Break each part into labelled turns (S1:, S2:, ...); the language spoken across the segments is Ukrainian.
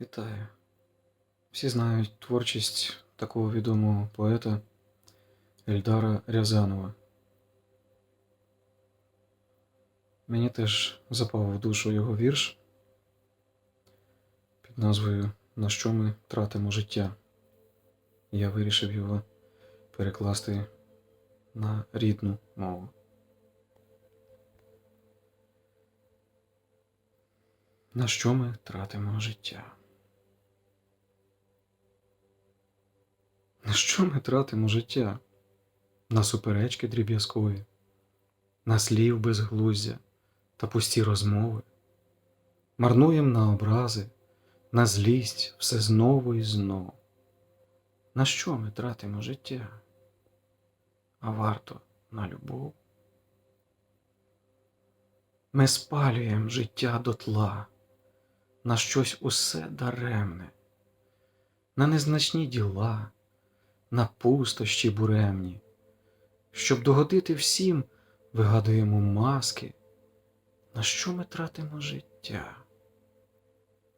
S1: Вітаю. Всі знають творчість такого відомого поета Ельдара Рязанова. Мені теж запав в душу його вірш під назвою На що ми тратимо життя. Я вирішив його перекласти на рідну мову. На що ми тратимо життя? Що ми тратимо життя? На суперечки дріб'язкові, на слів безглуздя та пусті розмови. Марнуєм на образи, на злість все знову і знову. На що ми тратимо життя? А варто на любов. Ми спалюємо життя дотла, на щось усе даремне, на незначні діла, на пустощі буремні. Щоб догодити всім, вигадуємо маски, на що ми тратимо життя,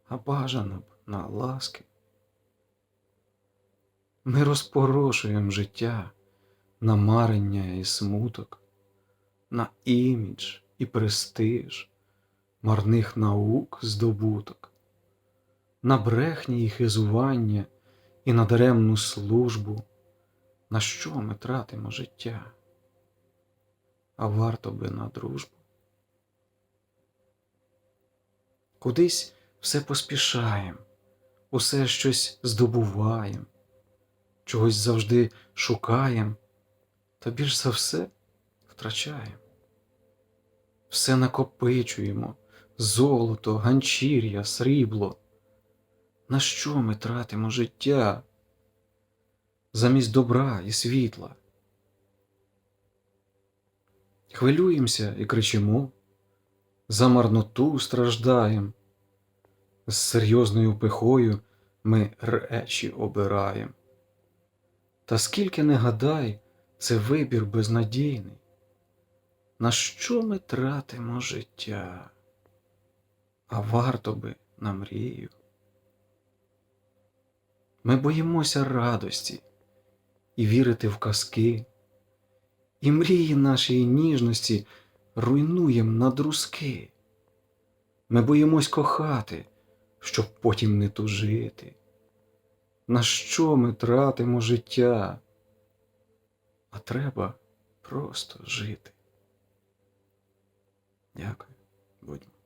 S1: а бажано б на ласки. Ми розпорошуємо життя на марення і смуток, на імідж і престиж, марних наук здобуток, на брехні і хизування і на даремну службу, на що ми тратимо життя, а варто би на дружбу. Кудись все поспішаєм, усе щось здобуваєм, чогось завжди шукаєм, та більш за все втрачаєм. Все накопичуємо золото, ганчір'я, срібло. На що ми тратимо життя замість добра і світла? Хвилюємося і кричимо, за марноту страждаєм, з серйозною пихою ми речі обираєм. Та скільки не гадай, це вибір безнадійний. На що ми тратимо життя? А варто би на мрію. Ми боїмося радості і вірити в казки, і мрії нашої ніжності руйнуєм на друзки. Ми боїмось кохати, щоб потім не тужити. На що ми тратимо життя? А треба просто жити. Дякую, будьмо.